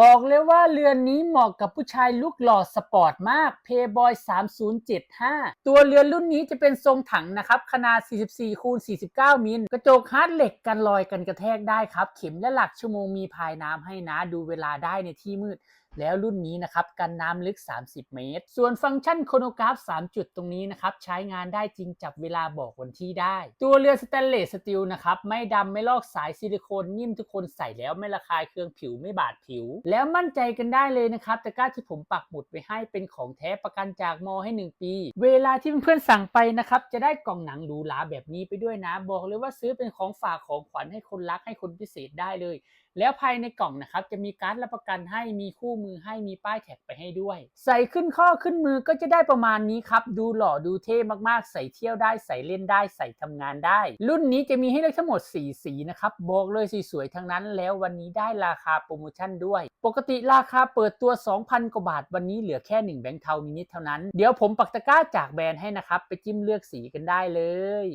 บอกเลยว่าเรือนนี้เหมาะกับผู้ชายลุกหล่อสปอร์ตมาก Payboy 3075 ตัวเรือนรุ่นนี้จะเป็นทรงถังนะครับ ขนาด 44คูณ49 มิล กระจกฮาร์ดเหล็กกันลอยกันกระแทกได้ครับ เข็มและหลักชั่วโมงมีพายน้ำให้นะ ดูเวลาได้ในที่มืด แล้วรุ่นนี้นะครับกันน้ำลึก 30 เมตร ส่วนฟังก์ชันโคโนกราฟ 3 จุดตรงนี้นะครับใช้งานได้จริงจับเวลาบอกวันที่ได้ ตัวเรือสแตนเลสสตีลนะครับไม่ดำไม่ลอกสายซิลิโคนนิ่มทุกคนใส่แล้วไม่ระคายเคืองผิวไม่บาดผิว แล้วมั่นใจกันได้เลยนะครับตะกร้าที่ผมปักหมุดไว้ให้เป็นของแท้ประกันจากมอให้ 1 ปี เวลาที่เพื่อนๆสั่งไปนะครับจะได้กล่องหนังหรูหราแบบนี้ไปด้วยนะ บอกเลยว่าซื้อเป็นของฝากของขวัญให้คนรักให้คนพิเศษได้เลย แล้วภายในกล่องนะครับจะมีการดรับประกันให้มีคู่มือให้มีป้ายแท็กไปให้ด้วย ใส่ขึ้นข้อขึ้นมือก็จะได้ประมาณนี้ครับ ดูหล่อดูเท่มากๆ ใส่เที่ยวได้ใส่เล่นได้ใส่ทำงานได้ รุ่นนี้จะมีให้เลือกทั้งหมด 4 สีนะครับบอกเลยสีสวยๆทั้งนั้น แล้ววันนี้ได้ราคาโปรโมชั่นด้วย ปกติราคาเปิดตัว 2,000 กว่าบาท วันนี้เหลือแค่ 1 แบงค์เทานิดเท่านั้น เดี๋ยวผมปักตะกร้าจากแบรนด์ให้นะครับ ไปจิ้มเลือกสีกันได้เลย